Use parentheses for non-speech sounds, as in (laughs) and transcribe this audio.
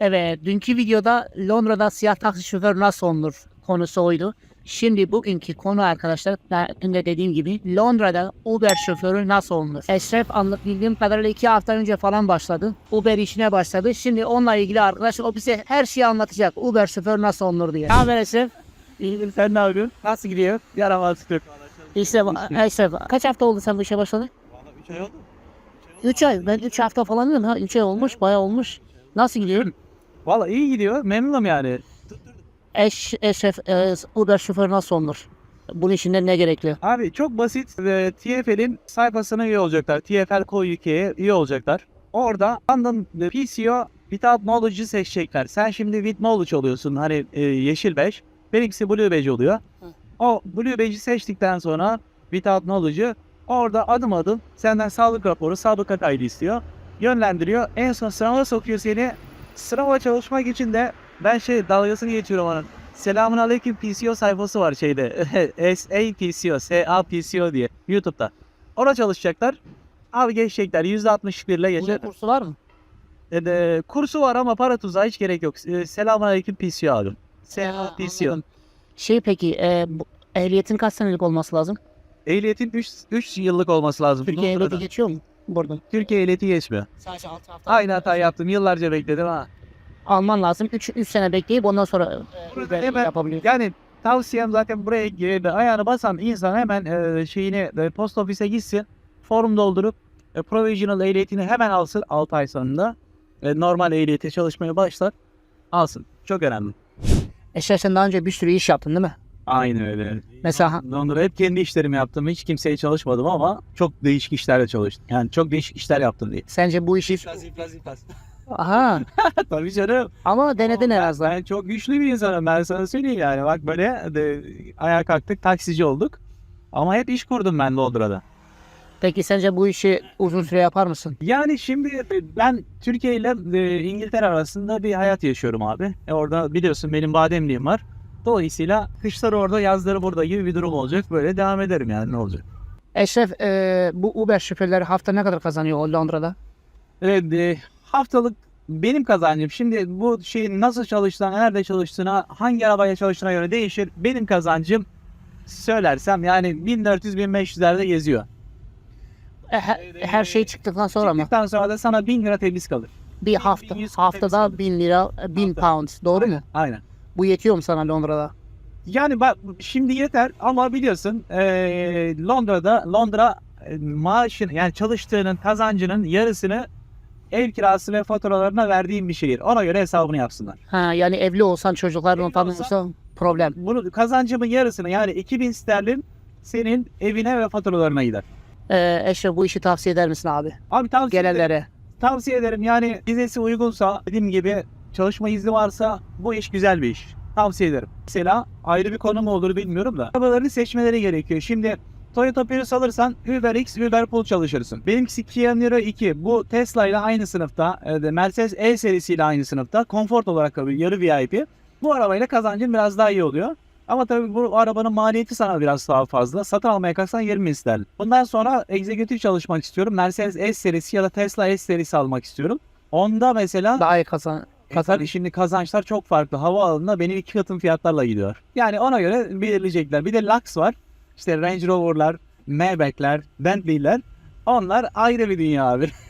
Evet, dünkü videoda Londra'da siyah taksi şoförü nasıl olunur konusu oydu. Şimdi bugünkü konu arkadaşlar, dün de dediğim gibi Londra'da Uber şoförü nasıl olunur? Eşref anlık bildiğim kadarıyla iki hafta önce falan başladı. Uber işine başladı. Şimdi onunla ilgili arkadaşlar o bize her şeyi anlatacak. Uber şoförü nasıl olunur diye. Ne haber Eşref? İyiyim sen ne yapıyorsun? Nasıl gidiyor? Yaramazlık yok. İşte Eşref, kaç hafta oldu sen bu işe başladın? Valla 3 ay oldu. 3 ay. Ben 3 hafta falan diyorum ha. 3 ay olmuş, bayağı olmuş. Nasıl gidiyor? Valla iyi gidiyor. Memnunum yani. Eş, eşref, e, Uber şoförü nasıl olunur? Bunun için ne gerekli? Abi çok basit. Ve TFL'in sayfasına üye olacaklar. TFL Co UK'ye üye olacaklar. Orada London PCO Without Knowledge'ı seçecekler. Sen şimdi with knowledge oluyorsun. Hani e, yeşil beş. Benimkisi blue badge oluyor. O blue badge'i seçtikten sonra without knowledge'ı orada adım adım senden sağlık raporu, sabıka kaydı istiyor. Yönlendiriyor. En son sınava sokuyor seni. Sınava çalışmak için de ben şey dalgasını geçiyorum onun. Selamun Aleyküm PCO sayfası var şeyde. (laughs) SA PCO, SA PCO diye YouTube'da. Orada çalışacaklar. Abi geçecekler. %61 ile Bunun geçer. kursu var mı? E de, kursu var ama para tuzağı hiç gerek yok. E, Selamun Aleyküm PCO abi. Ha, SA PCO. anladım. Şey peki, e, bu, ehliyetin kaç senelik olması lazım? Ehliyetin 3 yıllık olması lazım. Türkiye ehliyeti geçiyor mu? Burada. Türkiye ehliyeti geçmiyor. Sadece 6 hafta. Aynı hata yaptım. Yıllarca bekledim ha. Alman lazım. 3 3 sene bekleyip ondan sonra e, hemen- yapabiliyor. Yani tavsiyem zaten buraya girdi. Ayağını basan insan hemen e, şeyini e, post ofise gitsin. Form doldurup e, provisional ehliyetini hemen alsın 6 ay sonunda. E, normal ehliyete çalışmaya başlar. Alsın. Çok önemli. Eşref sen daha önce bir sürü iş yaptın değil mi? Aynen öyle. Mesela Londra hep kendi işlerimi yaptım. Hiç kimseye çalışmadım ama çok değişik işlerle çalıştım. Yani çok değişik işler yaptım diye. sence bu işi... İflas, iflas, iflas. Aha (laughs) Tabii canım. ama denedin en Ben- azından. Ben çok güçlü bir insanım ben sana söyleyeyim yani. Bak böyle de, ayağa kalktık taksici olduk. Ama hep iş kurdum ben Londra'da. Peki sence bu işi uzun süre yapar mısın? Yani şimdi ben Türkiye ile e, İngiltere arasında bir hayat yaşıyorum abi. E, orada biliyorsun benim bademliğim var. Dolayısıyla kışları orada yazları burada gibi bir durum olacak. Böyle devam ederim yani ne olacak. Eşref e, bu Uber şoförleri hafta ne kadar kazanıyor Londra'da? Evet e, haftalık benim kazancım. Şimdi bu şeyin nasıl çalıştığına, nerede çalıştığına, hangi arabaya çalıştığına göre değişir. Benim kazancım söylersem yani 1400-1500'lerde geziyor. E, her, her şey çıktıktan sonra mı? Çıktıktan sonra da sana 1000 lira temiz kalır. Bir hafta 1100 haftada 1000 lira, 1000 Hafta. pound doğru mu? Aynen. Bu yetiyor mu sana Londra'da? Yani bak şimdi yeter ama biliyorsun eee, Londra'da Londra maaşın yani çalıştığının kazancının yarısını ev kirası ve faturalarına verdiğin bir şehir. Ona göre hesabını yapsınlar. Ha yani evli olsan çocukların falan olsa problem. Bunu kazancımın yarısını yani 2000 sterlin senin evine ve faturalarına gider. Ee, Eşref bu işi tavsiye eder misin abi? Abi tavsiye ederim. Gelenlere. Tavsiye ederim yani vizesi uygunsa dediğim gibi çalışma izni varsa bu iş güzel bir iş. Tavsiye ederim. Mesela ayrı bir konu mu olur bilmiyorum da. Arabalarını seçmeleri gerekiyor. Şimdi Toyota Prius alırsan Uber X, Uber Pool çalışırsın. Benimkisi Kia Niro 2. Bu Tesla ile aynı sınıfta. e, de Mercedes E serisiyle aynı sınıfta. Konfort olarak kalıyor. Yarı VIP. Bu arabayla kazancın biraz daha iyi oluyor. Ama tabii bu arabanın maliyeti sana biraz daha fazla. Satın almaya kalksan 20 isterdim. Bundan sonra egzekutif çalışmak istiyorum. Mercedes S serisi ya da Tesla S serisi almak istiyorum. Onda mesela Daha iyi kazan. Katar şimdi kazançlar çok farklı. Havaalanına benim iki katım fiyatlarla gidiyor. Yani ona göre belirleyecekler. Bir de Lux var. İşte Range Rover'lar, Maybach'ler, Bentley'ler. Onlar ayrı bir dünya abi. (laughs)